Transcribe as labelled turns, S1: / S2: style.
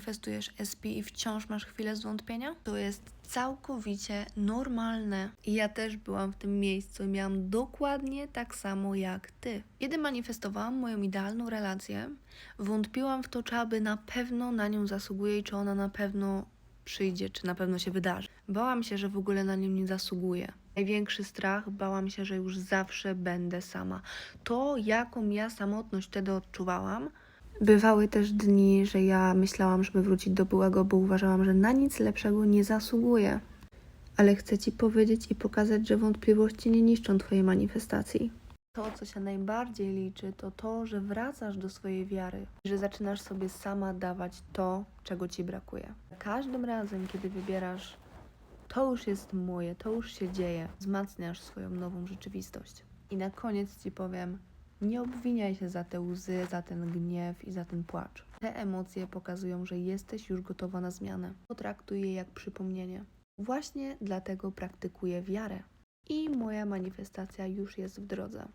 S1: manifestujesz SP i wciąż masz chwilę zwątpienia? To jest całkowicie normalne. I ja też byłam w tym miejscu i miałam dokładnie tak samo jak ty. Kiedy manifestowałam moją idealną relację, wątpiłam w to, czy aby na pewno na nią zasługuję i czy ona na pewno przyjdzie, czy na pewno się wydarzy. Bałam się, że w ogóle na nią nie zasługuję. Największy strach, bałam się, że już zawsze będę sama. To, jaką ja samotność wtedy odczuwałam, Bywały też dni, że ja myślałam, żeby wrócić do byłego, bo uważałam, że na nic lepszego nie zasługuję. Ale chcę Ci powiedzieć i pokazać, że wątpliwości nie niszczą Twojej manifestacji. To, co się najbardziej liczy, to to, że wracasz do swojej wiary, że zaczynasz sobie sama dawać to, czego Ci brakuje. Każdym razem, kiedy wybierasz to już jest moje, to już się dzieje, wzmacniasz swoją nową rzeczywistość. I na koniec Ci powiem, nie obwiniaj się za te łzy, za ten gniew i za ten płacz. Te emocje pokazują, że jesteś już gotowa na zmianę. Potraktuj je jak przypomnienie. Właśnie dlatego praktykuję wiarę. I moja manifestacja już jest w drodze.